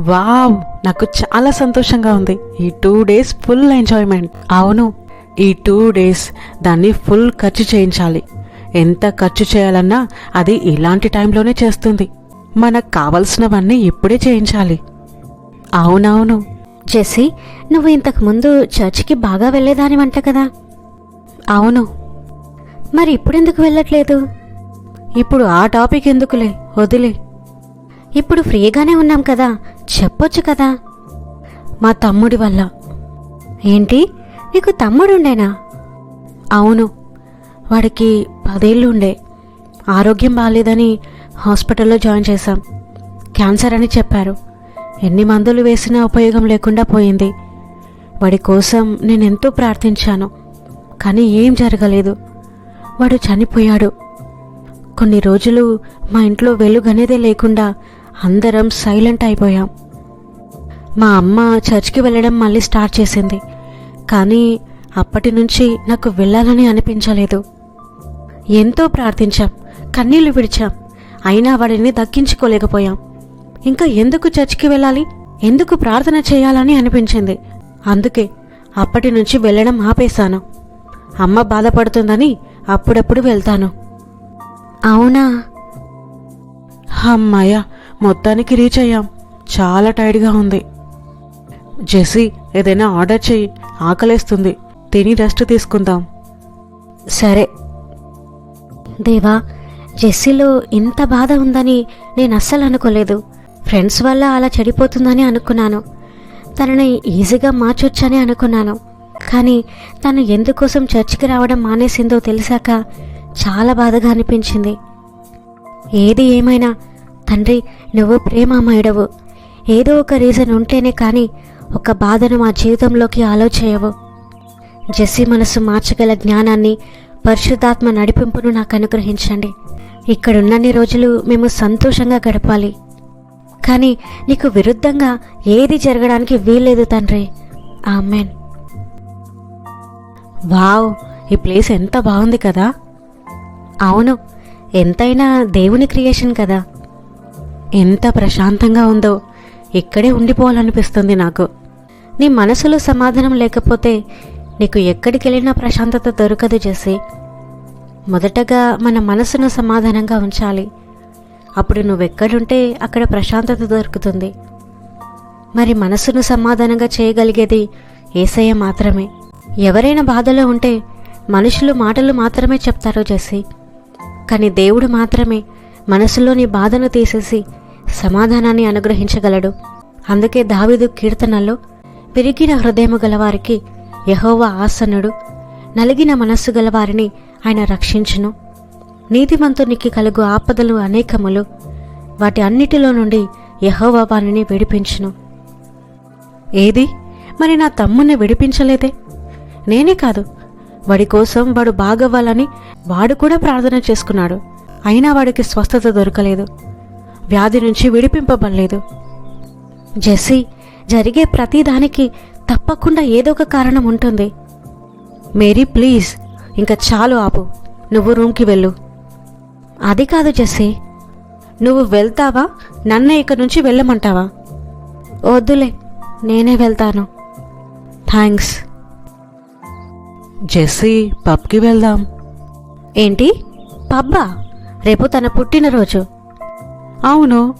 Wow నాకు చాలా సంతోషంగా ఉంది. ఈ టూ డేస్ ఫుల్ ఎంజాయ్మెంట్ అవును ఈ టూ డేస్ దాన్ని ఫుల్ ఖర్చు చేయించాలి. ఎంత ఖర్చు చేయాలన్నా అది ఇలాంటి టైంలోనే చేస్తుంది. మనకు కావలసినవన్నీ ఇప్పుడే చేయించాలి. అవునవును. జెస్సీ నువ్వు ఇంతకు ముందు చర్చికి బాగా వెళ్ళేదానివంట కదా? అవును. మరి ఇప్పుడెందుకు వెళ్ళట్లేదు? ఇప్పుడు ఆ టాపిక్ ఎందుకులే? వదిలే. ఇప్పుడు ఫ్రీగానే ఉన్నాం కదా. చెప్పొచ్చు కదా. మా తమ్ముడి వల్ల. ఏంటి? నీకు తమ్ముడుండేనా? అవును. వాడికి పదేళ్ళు ఉండే ఆరోగ్యం బాగాలేదని హాస్పిటల్లో జాయిన్ చేశాం. క్యాన్సర్ అని చెప్పారు. ఎన్ని మందులు వేసినా ఉపయోగం లేకుండా పోయింది. వాడి కోసం నేను ఎంతో ప్రార్థించాను. కానీ ఏం జరగలేదు. వాడు చనిపోయాడు. కొన్ని రోజులు మా ఇంట్లో వెలుగనేదే లేకుండా అందరం సైలెంట్ అయిపోయాం. మా అమ్మ చర్చ్కి వెళ్ళడం మళ్ళీ స్టార్ట్ చేసింది. కానీ అప్పటి నుంచి నాకు వెళ్ళాలని అనిపించలేదు. ఎంతో ప్రార్థించాం. కన్నీళ్ళు విడిచాం. అయినా వాడిని దక్కించుకోలేకపోయాం. ఇంకా ఎందుకు చర్చికి వెళ్ళాలి? ఎందుకు ప్రార్థన చేయాలని అనిపించింది. అందుకే అప్పటి నుంచి వెళ్ళడం ఆపేశాను. అమ్మ బాధపడుతుందని అప్పుడప్పుడు వెళ్తాను. అవునా? అమ్మాయ మొత్తానికి రీచ్ అయ్యాం. చాలా టైర్డ్గా ఉంది. జెస్సీ ఏదైనా ఆర్డర్ చెయ్యి. ఆకలేస్తుంది. తిని రెస్ట్ తీసుకుందాం. సరే. దేవా జెస్సీలో ఇంత బాధ ఉందని నేను అస్సలు అనుకోలేదు. ఫ్రెండ్స్ వల్ల అలా చెడిపోతుందని అనుకున్నాను. తనని ఈజీగా మార్చొచ్చని అనుకున్నాను. కానీ తను ఎందుకోసం చర్చికి రావడం మానేసిందో తెలిసాక చాలా బాధగా అనిపించింది. ఏది ఏమైనా తండ్రి నువ్వు ప్రేమమయుడవు. ఏదో ఒక రీజన్ ఉంటేనే కానీ ఒక బాధను మా జీవితంలోకి ఆలోచేయవు. జెస్సీ మనసు మార్చగల జ్ఞానాన్ని పరిశుద్ధాత్మ నడిపింపును నాకు అనుగ్రహించండి. ఇక్కడున్నన్ని రోజులు మేము సంతోషంగా గడపాలి. కానీ నీకు విరుద్ధంగా ఏది జరగడానికి వీల్లేదు తండ్రి. ఆమెన్. వావ్ ఈ ప్లేస్ ఎంత బాగుంది కదా. అవును ఎంతైనా దేవుని క్రియేషన్ కదా. ఎంత ప్రశాంతంగా ఉందో. ఇక్కడే ఉండిపోవాలనిపిస్తుంది నాకు. నీ మనసులో సమాధానం లేకపోతే నీకు ఎక్కడికి వెళ్ళినా ప్రశాంతత దొరకదు చేసి మొదటగా మన మనసును సమాధానంగా ఉంచాలి. అప్పుడు నువ్వెక్కడుంటే అక్కడ ప్రశాంతత దొరుకుతుంది. మరి మనసును సమాధానంగా చేయగలిగేది ఏసయ్య మాత్రమే. ఎవరైనా బాధలో ఉంటే మనుషులు మాటలు మాత్రమే చెప్తారో చేసి కానీ దేవుడు మాత్రమే మనసులోని బాధను తీసేసి సమాధానాన్ని అనుగ్రహించగలడు. అందుకే దావీదు కీర్తనల్లో పెరిగిన హృదయము గలవారికి యహోవ ఆసనుడు నలిగిన మనస్సు గలవారిని ఆయన రక్షించును. నీతిమంతునికి కలుగు ఆపదలు అనేకములు వాటి అన్నిటిలో నుండి యహోవ వారిని విడిపించును. ఏది? మరి నా తమ్ముణ్ణి విడిపించలేదే? నేనే కాదు. వాడి కోసం వాడు బాగవ్వాలని వాడు కూడా ప్రార్థన చేసుకున్నాడు. అయినా వాడికి స్వస్థత దొరకలేదు. వ్యాధి నుంచి విడిపింపబడలేదు. జెస్సీ జరిగే ప్రతిదానికి తప్పకుండా ఏదో ఒక కారణం ఉంటుంది. మేరీ ప్లీజ్ ఇంకా చాలు ఆపు. నువ్వు రూమ్కి వెళ్ళు. అది కాదు జెస్సీ. నువ్వు వెళ్తావా? నన్నే ఇక్కడి నుంచి వెళ్ళమంటావా? వద్దులే నేనే వెళ్తాను. థ్యాంక్స్. జెస్సీ పబ్కి వెళ్దాం. ఏంటి? పబ్బా? రేపు తన పుట్టినరోజు. అవును.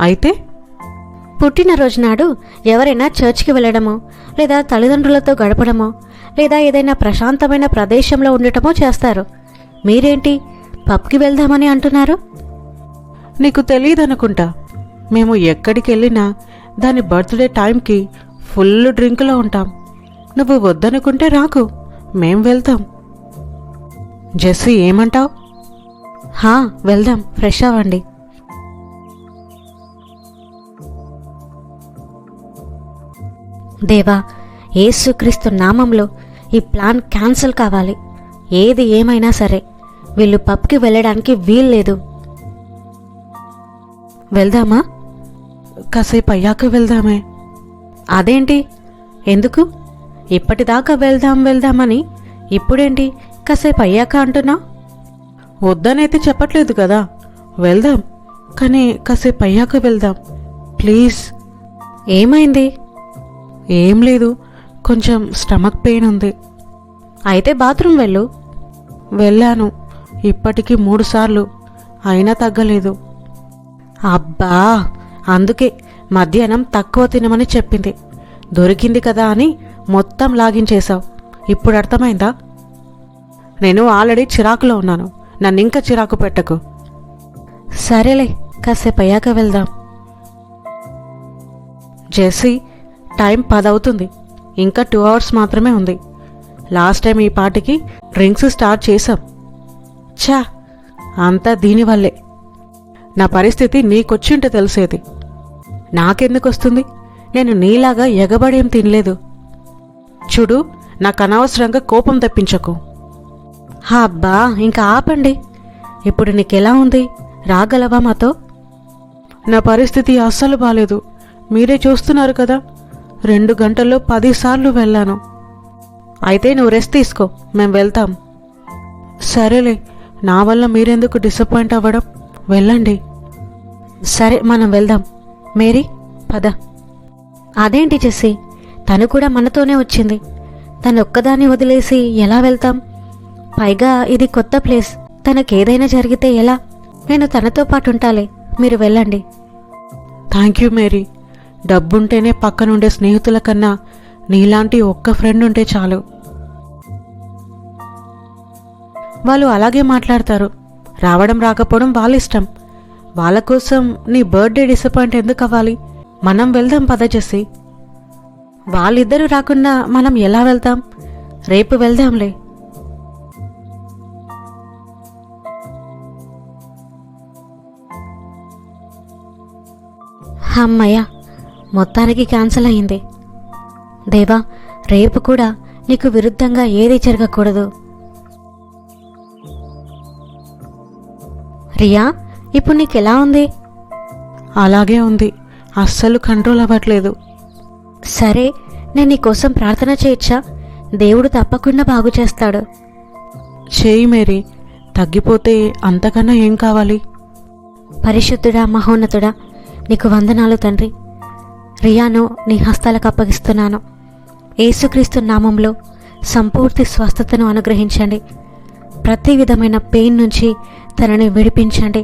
అయితే? పుట్టినరోజు నాడు ఎవరైనా చర్చ్కి వెళ్ళడమో లేదా తల్లిదండ్రులతో గడపడమో లేదా ఏదైనా ప్రశాంతమైన ప్రదేశంలో ఉండటమో చేస్తారు. మీరేంటి పబ్కి వెళ్దామని అంటున్నారు? నీకు తెలియదనుకుంటా. మేము ఎక్కడికి వెళ్ళినా దాని బర్త్డే టైంకి ఫుల్ డ్రింక్లో ఉంటాం. నువ్వు వద్దనుకుంటే రాకు. మేం వెళ్తాం. జెస్సీ ఏమంటావ్? హా వెళ్దాం. ఫ్రెష్ అవ్వండి. దేవా యేసుక్రీస్తు నామంలో ఈ ప్లాన్ క్యాన్సిల్ కావాలి. ఏది ఏమైనా సరే వీళ్ళు పబ్కి వెళ్ళడానికి వీల్లేదు వెళ్దామా? కాసేపు అయ్యాక వెళ్దామే. అదేంటి? ఎందుకు? ఇప్పటిదాకా వెళ్దాం వెళ్దామని ఇప్పుడేంటి? కాసేపు అయ్యాక అంటున్నా? వద్దనైతే చెప్పట్లేదు కదా. వెళ్దాం కానీ కాసేపు అయ్యాక వెళ్దాం. ప్లీజ్. ఏమైంది? ఏం లేదు. కొంచెం స్టమక్ పెయిన్ ఉంది. అయితే బాత్రూమ్ వెళ్ళు. వెళ్ళాను. ఇప్పటికీ మూడు సార్లు. అయినా తగ్గలేదు. అబ్బా! అందుకే మధ్యాహ్నం తక్కువ తినమని చెప్పింది. దొరికింది కదా అని మొత్తం లాగించేశావు. ఇప్పుడు అర్థమైందా? నేను ఆల్రెడీ చిరాకులో ఉన్నాను. నన్ను ఇంకా చిరాకు పెట్టకు. సరేలే కాసేపు అయ్యాక వెళ్దాం. జెస్సీ టైం పదవుతుంది. ఇంకా టూ అవర్స్ మాత్రమే ఉంది. లాస్ట్ టైం ఈ పాటికి డ్రింక్స్ స్టార్ట్ చేసాం ఛా! అంతా దీనివల్లే నా పరిస్థితి నీకొచ్చింటే తెలిసేది. నాకెందుకు వస్తుంది? నేను నీలాగా ఎగబడేం తినలేదు. చూడు నాకు అనవసరంగా కోపం తెప్పించకు. హా అబ్బా ఇంకా ఆపండి. ఇప్పుడు నీకెలా ఉంది? రాగలవా మాతో? నా పరిస్థితి అస్సలు బాలేదు. మీరే చూస్తున్నారు కదా. రెండు గంటల్లో పదిసార్లు వెళ్ళాను. అయితే నువ్వు రెస్ట్ తీసుకో మేము వెళ్తాం. సరేలే నా వల్ల మీరెందుకు డిసప్పాయింట్ అవ్వడం? వెళ్ళండి. సరే మనం వెళ్దాం. మేరీ పద. అదేంటి జెస్సీ? తను కూడా మనతోనే వచ్చింది. తను ఒక్కదాన్ని వదిలేసి ఎలా వెళ్తాం? పైగా ఇది కొత్త ప్లేస్. తనకేదైనా జరిగితే ఎలా? నేను తనతో పాటు ఉంటాలే. మీరు వెళ్ళండి. Thank you Mary. డబ్బుంటేనే పక్కనుండే స్నేహితుల కన్నా నీలాంటి ఒక్క ఫ్రెండ్ ఉంటే చాలు. వాళ్ళు అలాగే మాట్లాడతారు. రావడం రాకపోవడం వాళ్ళ ఇష్టం వాళ్ళ కోసం నీ బర్త్డే డిసప్పాయింట్ ఎందుకు అవ్వాలి మనం వెళ్దాం పద చేసి వాళ్ళిద్దరూ రాకుండా మనం ఎలా వెళ్తాం? రేపు వెళ్దాంలే. అమ్మయ్యా మొత్తానికి క్యాన్సిల్ అయింది. దేవా రేపు కూడా నీకు విరుద్ధంగా ఏది జరగకూడదు. రియా ఇప్పుడు నీకెలా ఉంది? అలాగే ఉంది. అస్సలు కంట్రోల్ అవ్వట్లేదు. సరే నేను నీకోసం ప్రార్థన చేయొచ్చా? దేవుడు తప్పకుండా బాగు చేస్తాడు. చేయి మేరీ తగ్గిపోతే అంతకన్నా ఏం కావాలి? పరిశుద్ధుడా మహోన్నతుడా నీకు వందనాలు తండ్రి. రియాను నీ హస్తాలకు అప్పగిస్తున్నాను. యేసుక్రీస్తు నామంలో సంపూర్తి స్వస్థతను అనుగ్రహించండి. ప్రతి విధమైన పెయిన్ నుంచి తనని విడిపించండి.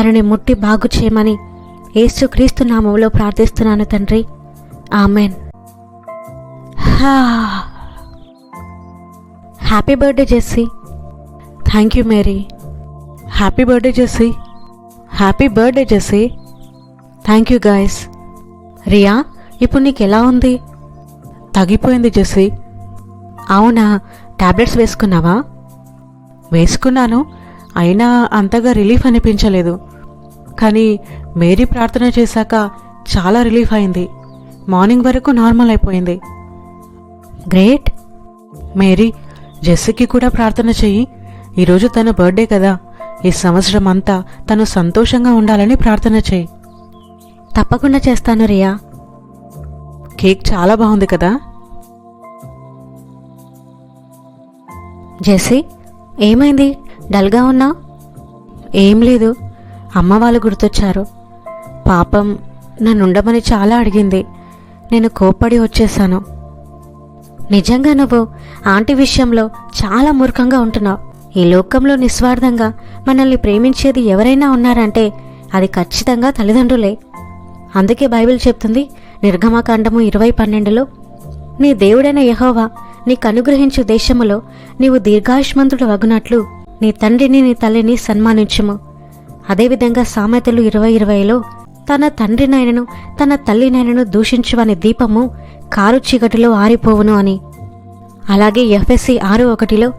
తనని ముట్టి బాగు చేయమని యేసుక్రీస్తు నామంలో ప్రార్థిస్తున్నాను తండ్రి. Amen. Happy birthday Jessie. Thank you Mary. Happy birthday Jessie. Happy birthday Jessie. Thank you guys Riya ఇప్పుడు నీకు ఎలా ఉంది? తగ్గిపోయింది జెస్సీ అవునా టాబ్లెట్స్ వేసుకున్నావా? వేసుకున్నాను అయినా అంతగా రిలీఫ్ అనిపించలేదు. కానీ మేరీ ప్రార్థన చేశాక చాలా రిలీఫ్ అయింది. మార్నింగ్ వరకు నార్మల్ అయిపోయింది. గ్రేట్. మేరీ జెస్సీకి కూడా ప్రార్థన చెయ్యి. ఈరోజు తన బర్త్డే కదా. ఈ సంవత్సరం అంతా తను సంతోషంగా ఉండాలని ప్రార్థన చెయ్యి. తప్పకుండా చేస్తాను రియా. కేక్ చాలా బాగుంది కదా? జెస్సీ ఏమైంది? డల్గా ఉన్నా? ఏం లేదు. అమ్మ వాళ్ళు గుర్తొచ్చారు. పాపం నన్ను ఉండమని చాలా అడిగింది. నేను కోప్పడి వచ్చేసాను. నిజంగా నువ్వు ఆంటీ విషయంలో చాలా మూర్ఖంగా ఉంటున్నావు. ఈ లోకంలో నిస్వార్థంగా మనల్ని ప్రేమించేది ఎవరైనా ఉన్నారంటే అది ఖచ్చితంగా తల్లిదండ్రులే. అందుకే బైబిల్ చెప్తుంది నిర్గమకాండము ఇరవై పన్నెండులో నీ దేవుడైన యహోవా నీకు అనుగ్రహించు దేశములో నీవు దీర్ఘాయుష్మంతుడు వగునట్లు నీ తండ్రిని నీ తల్లిని సన్మానించుము. అదేవిధంగా సామెతలు ఇరవై ఇరవైలో తన తండ్రినైనను తన తల్లినైనను దూషించువని దీపము కారు చీకటిలో ఆరిపోవును అని. అలాగే ఎఫ్ఎస్సి ఆరు ఒకటిలో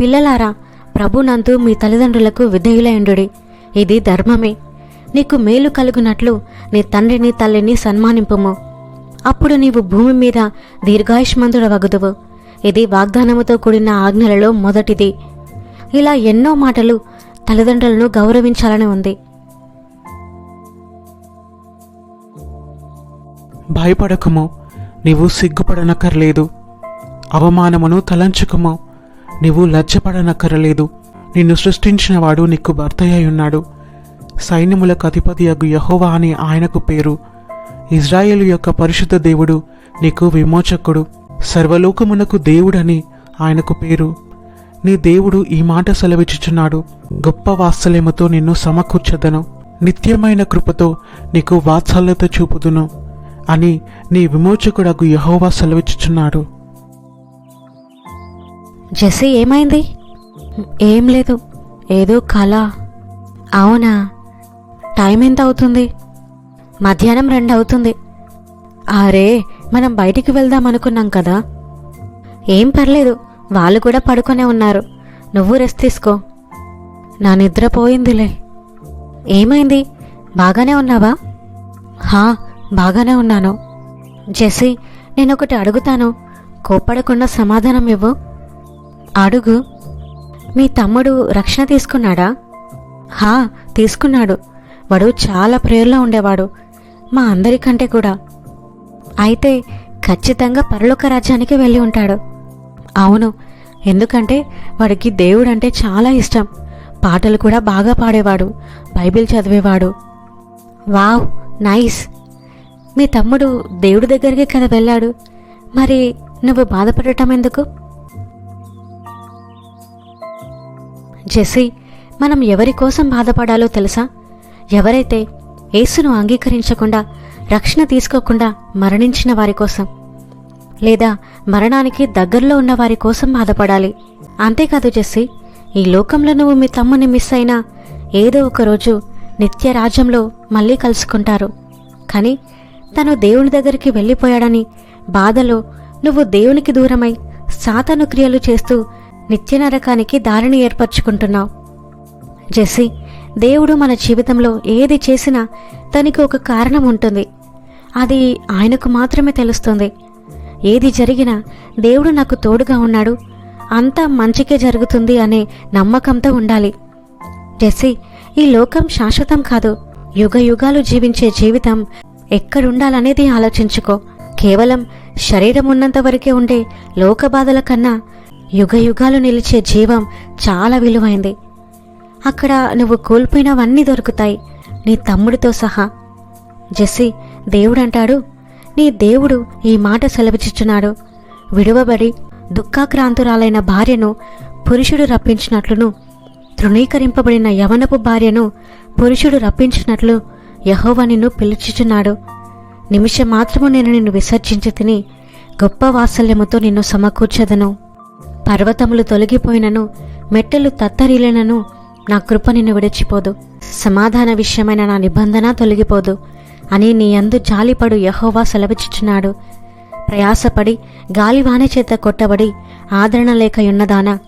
పిల్లలారా ప్రభునందు మీ తల్లిదండ్రులకు విధేయులయుండుడి ఇది ధర్మమే. నీకు మేలు కలుగునట్లు నీ తండ్రిని తల్లిని సన్మానింపుము. అప్పుడు నీవు భూమి మీద దీర్ఘాయుష్మంతుడవగుదువు. ఇది వాగ్దానముతో కూడిన ఆజ్ఞలలో మొదటిది. ఇలా ఎన్నో మాటలు తల్లిదండ్రులను గౌరవించాలని ఉంది. భయపడకుము. నీవు సిగ్గుపడనక్కర్లేదు. అవమానమును తలంచుకుము. నీవు లజ్జపడనక్కరలేదు. నిన్ను సృష్టించినవాడు నీకు భర్తయ్యున్నాడు ఉన్నాడు. సైన్యములకు అధిపతి అగు యహోవా అని ఆయనకు పేరు. ఇజ్రాయేలు యొక్క పరిశుద్ధ దేవుడు నీకు విమోచకుడు సర్వలోకమునకు దేవుడని ఆయనకు పేరు. నీ దేవుడు ఈ మాట సెలవిచ్చుచున్నాడు. గొప్ప వాత్సల్యముతో నిన్ను సమకూర్చదను. నిత్యమైన కృపతో నీకు వాత్సల్యత చూపుదును అని నీ విమోచకుడగు యహోవా సెలవిచ్చుచున్నాడు. జెస్సీ ఏమైంది? ఏం లేదు. ఏదో కళ అవునా? టైం ఎంత అవుతుంది? మధ్యాహ్నం రెండు అవుతుంది. అరే మనం బయటికి వెళ్దాం అనుకున్నాం కదా? ఏం పర్లేదు వాళ్ళు కూడా పడుకొనే ఉన్నారు. నువ్వు రెస్ట్ తీసుకో. నా నిద్ర పోయిందిలే. ఏమైంది? బాగానే ఉన్నావా? హా బాగానే ఉన్నాను. జెస్సీ నేను ఒకటి అడుగుతాను. కోప్పడకుండా సమాధానం ఇవ్వు. అడుగు. మీ తమ్ముడు రక్షణ తీసుకున్నాడా? హా తీసుకున్నాడు. వాడు చాలా ప్రేయర్లో ఉండేవాడు మా అందరికంటే కూడా. అయితే ఖచ్చితంగా పరలోక రాజ్యానికి వెళ్ళి ఉంటాడు. అవును ఎందుకంటే వాడికి దేవుడు అంటే చాలా ఇష్టం. పాటలు కూడా బాగా పాడేవాడు బైబిల్ చదివేవాడు. Wow nice. మీ తమ్ముడు దేవుడి దగ్గరికి కదా వెళ్ళాడు? మరి నువ్వు బాధపడటం ఎందుకు? జెస్సీ మనం ఎవరి కోసం బాధపడాలో తెలుసా? ఎవరైతే యేసును అంగీకరించకుండా రక్షణ తీసుకోకుండా మరణించిన వారి కోసం లేదా మరణానికి దగ్గరలో ఉన్న వారి కోసం బాధపడాలి. అంతేకాదు జెస్సీ ఈ లోకంలో నువ్వు మీ తమ్ముని మిస్ అయినా ఏదో ఒక రోజు నిత్య రాజ్యంలో మళ్ళీ కలుసుకుంటారు. కానీ తను దేవుని దగ్గరికి వెళ్ళిపోయాడని బాధలో నువ్వు దేవునికి దూరమై సాతను క్రియలు చేస్తూ నిత్య నరకానికి దారిని ఏర్పరచుకుంటున్నావు. జెస్సీ దేవుడు మన జీవితంలో ఏది చేసినా తనకి ఒక కారణం ఉంటుంది. అది ఆయనకు మాత్రమే తెలుస్తుంది. ఏది జరిగినా దేవుడు నాకు తోడుగా ఉన్నాడు. అంతా మంచికే జరుగుతుంది అనే నమ్మకంతో ఉండాలి. జెస్సీ ఈ లోకం శాశ్వతం కాదు. యుగ యుగాలు జీవించే జీవితం ఎక్కడుండాలనేది ఆలోచించుకో. కేవలం శరీరం ఉన్నంత వరకే ఉండే లోక బాధల కన్నా యుగ యుగాలు నిలిచే జీవం చాలా విలువైంది. అక్కడ నువ్వు కోల్పోయినవన్నీ దొరుకుతాయి. నీ తమ్ముడితో సహా. జెస్సీ దేవుడంటాడు నీ దేవుడు ఈ మాట సెలవిచ్చుచున్నాడు. విడువబడి దుఃఖాక్రాంతురాలైన భార్యను పురుషుడు రప్పించినట్లును తృణీకరింపబడిన యవనపు భార్యను పురుషుడు రప్పించినట్లు యహోవ నిన్ను పిలుచుచున్నాడు. నిమిషం మాత్రము నేను నిన్ను విసర్జించి తిని గొప్ప వాత్సల్యముతో నిన్ను సమకూర్చదను. పర్వతములు తొలగిపోయినను మెట్టెలు తత్తరిలనను నా కృప నిన్ను విడిచిపోదు. సమాధాన విషయమైన నా నిబంధన తొలగిపోదు. అని నీ అందు జాలిపడు యహోవా సెలవిచ్చుచున్నాడు. ప్రయాసపడి గాలివాన చేత కొట్టబడి ఆదరణ లేక ఉన్నదానా.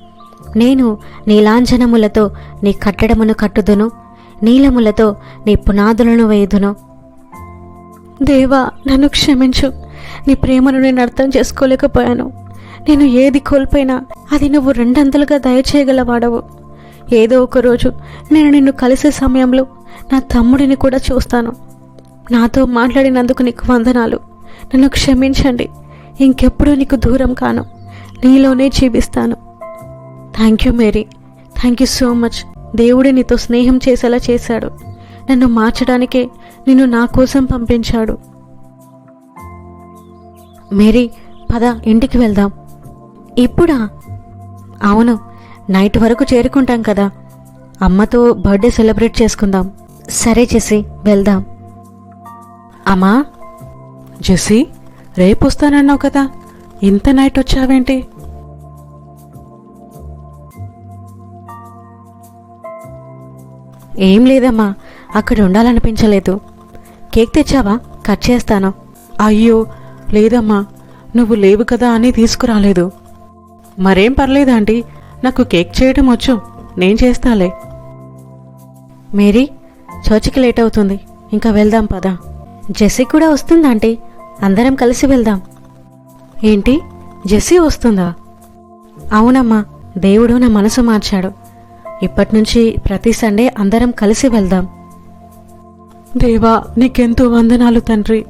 నేను నీలాంజనములతో నీ కట్టడమును కట్టుదును. నీలములతో నీ పునాదులను వేయుదును. దేవా నన్ను క్షమించు. నీ ప్రేమను నేను అర్థం చేసుకోలేకపోయాను. నేను ఏది కోల్పోయినా అది నువ్వు రెండంతలుగా దయచేయగలవాడవు. ఏదో ఒక రోజు నేను నిన్ను కలిసే సమయంలో నా తమ్ముడిని కూడా చూస్తాను. నాతో మాట్లాడినందుకు నీకు వందనాలు. నన్ను క్షమించండి. ఇంకెప్పుడూ నీకు దూరం కాను. నీలోనే జీవిస్తాను. Thank you Mary thank you so much దేవుడే నీతో స్నేహం చేసేలా చేశాడు. నన్ను మార్చడానికే నిన్ను నా కోసం పంపించాడు. మేరీ పద ఇంటికి వెళ్దాం. ఇప్పుడా? అవును నైట్ వరకు చేరుకుంటాం కదా. అమ్మతో బర్త్డే సెలబ్రేట్ చేసుకుందాం. సరే చేసి వెళ్దాం. అమ్మా? జెస్సీ రేపు వస్తానన్నావు కదా. ఇంత నైట్ వచ్చావేంటి? ఏం లేదమ్మా. అక్కడ ఉండాలనిపించలేదు. కేక్ తెచ్చావా? కట్ చేస్తాను. అయ్యో లేదమ్మా. నువ్వు లేవు కదా అని తీసుకురాలేదు. మరేం పర్లేదు ఆంటీ? నాకు కేక్ చేయడం వచ్చు. నేను చేస్తాలే. మేరీ చర్చికి లేట్ అవుతుంది. ఇంకా వెళ్దాం పదా. జెస్సీ కూడా వస్తుందా ఆంటీ? అందరం కలిసి వెళ్దాం. ఏంటి? జెస్సీ వస్తుందా? అవునమ్మా దేవుడు నా మనసు మార్చాడు. ఇప్పటి నుంచి ప్రతి సండే అందరం కలిసి వెళ్దాం. దేవా నీకెంతో వందనాలు తండ్రి.